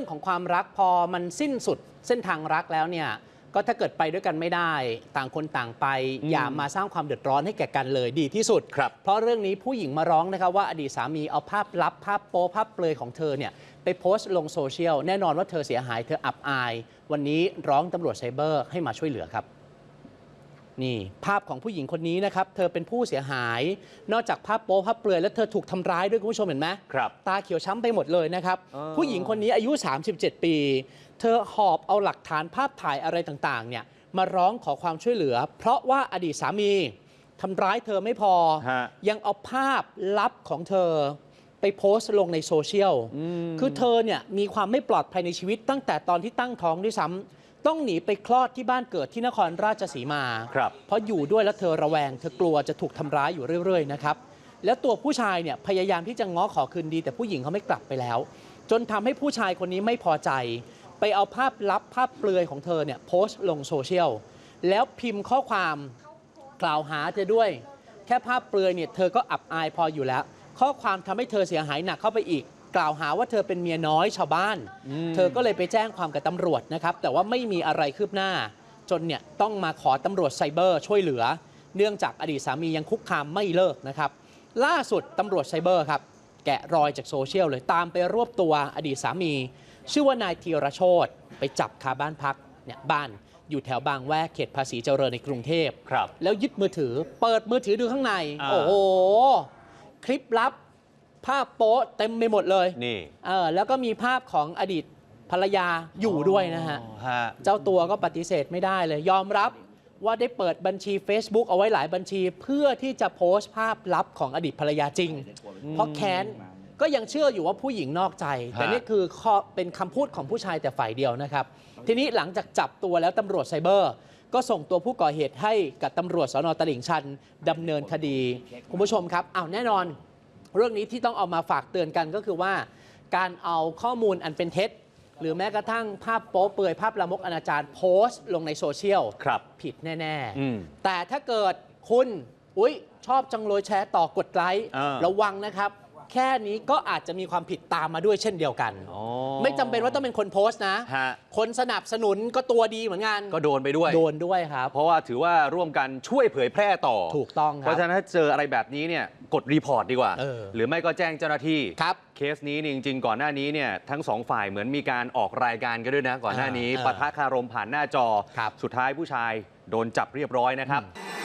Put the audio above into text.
รื่องของความรักพอมันสิ้นสุดเส้นทางรักแล้วเนี่ยก็ถ้าเกิดไปด้วยกันไม่ได้ ต่างคนต่างไปอืมอย่ามาสร้างความเดือดร้อนให้แก่กันเลยดีที่สุดครับเพราะเรื่องนี้ผู้หญิงมาร้องนะครับว่าอดีตสามีเอาภาพลับภาพโป๊ภาพเปลือยของเธอเนี่ยไปโพสต์ลงโซเชียล แน่นอนว่าเธอเสียหายเธออับอาย วันนี้ร้องตำรวจไซเบอร์ให้มาช่วยเหลือครับ นี่ภาพของผู้หญิงคนนี้นะครับ เธอเป็นผู้เสียหาย นอกจากภาพโป๊ภาพเปลือยแล้วเธอถูกทำร้ายด้วยคุณผู้ชมเห็นไหมครับตาเขียวช้ำไปหมดเลยนะครับอ๋อผู้หญิงคนนี้อายุ 37 ปี เธอหอบเอาหลักฐานภาพถ่ายอะไรต่างๆเนี่ยมาร้องขอความช่วยเหลือ เพราะว่าอดีตสามีทำร้ายเธอไม่พอฮะยังเอาภาพลับของเธอไปโพสต์ลงในโซเชียลมคือเธอเนี่ยมีความไม่ปลอดภัยในชีวิตตั้งแต่ตอนที่ตั้งท้องด้วยซ้ำ ต้องหนีไปคลอดที่บ้านเกิดที่นครราชสีมาครับเพราะอยู่ด้วยแล้วเธอระแวง เธอกลัวจะถูกทำร้ายอยู่เรื่อยๆนะครับแล้วตัวผู้ชายเนี่ยพยายามที่จะง้อขอคืนดี แต่ผู้หญิงเขาไม่กลับไปแล้ว จนทำให้ผู้ชายคนนี้ไม่พอใจ ไปเอาภาพลับภาพเปลือยของเธอเนี่ยโพสต์ลงโซเชียลแล้วพิมพ์ข้อความกล่าวหาเธอด้วย แค่ภาพเปลือยเนี่ยเธอก็อับอายพออยู่แล้ว ข้อความทำให้เธอเสียหายหนักเข้าไปอีก กล่าวหาว่าเธอเป็นเมียน้อยชาวบ้านอืมเธอก็เลยไปแจ้งความกับตำรวจนะครับ แต่ว่าไม่มีอะไรคืบหน้า จนเนี่ยต้องมาขอตำรวจไซเบอร์ช่วยเหลือ เนื่องจากอดีตสามียังคุกคามไม่เลิกนะครับ ล่าสุดตำรวจไซเบอร์ครับแกะรอยจากโซเชียลเลยตามไปรวบตัวอดีตสามี ชื่อว่านายธีรโชตไปจับคาบ้านพักเนี่ยบ้านอยู่แถวบางแวกเขตภาษีเจริญในกรุงเทพครับ แล้วยึดมือถือ เปิดมือถือดูข้างในอ่าโอ้โห คลิปลับ ภาพโป๊ะเต็มไปหมดเลยนี่เออแล้วก็มีภาพของอดีตภรรยาอยู่ด้วยนะฮะอ๋อฮะ เจ้าตัวก็ปฏิเสธไม่ได้เลย ยอมรับว่าได้เปิดบัญชี Facebook เอาไว้หลายบัญชี เพื่อที่จะโพสต์ภาพลับของอดีตภรรยาจริง เพราะแค้นก็ยังเชื่ออยู่ว่าผู้หญิงนอกใจ แต่นี่คือข้อเป็นคำพูดของผู้ชายแต่ฝ่ายเดียวนะครับ ทีนี้หลังจากจับตัวแล้วตำรวจไซเบอร์ ก็ส่งตัวผู้ก่อเหตุให้กับตำรวจสนตลิ่งชันดำเนินคดี คุณผู้ชมครับอ้าวแน่นอน เรื่องนี้ที่ต้องเอามาฝากเตือนกันก็คือว่า การเอาข้อมูลอันเป็นเท็จ หรือแม้กระทั่งภาพโป๊เปลือยภาพละมกอนาจารโพสต์ลงในโซเชียลครับผิดแน่ อืมๆ แต่ถ้าเกิดคุณ อุ๊ย ชอบจังเลยแชร์ต่อกดไลค์อ่า ระวังนะครับ แค่นี้ก็อาจจะมีความผิดตามมาด้วยเช่นเดียวกัน อ๋อไม่จำเป็นว่าต้องเป็นคนโพสต์นะ ฮะ คนสนับสนุนก็ตัวดีเหมือนกัน ก็โดนไปด้วย โดนด้วยครับ เพราะว่าถือว่าร่วมกันช่วยเผยแพร่ต่อถูกต้องคเพรับราะฉะนั้นถ้าเจออะไรแบบนี้เนี่ยกดรีพอร์ตดีกว่า เออหรือไม่ก็แจ้งเจ้าหน้าที่ครับเคสนี้นี่จริง ๆ ก่อนหน้านี้เนี่ยทั้งสองฝ่ายเหมือนมีการออกรายการกันด้วยนะก่อนหน้านี้อ่าปะทะคารมผ่านหน้าจอ ครับ สุดท้ายผู้ชายโดนจับเรียบร้อยนะครับอืม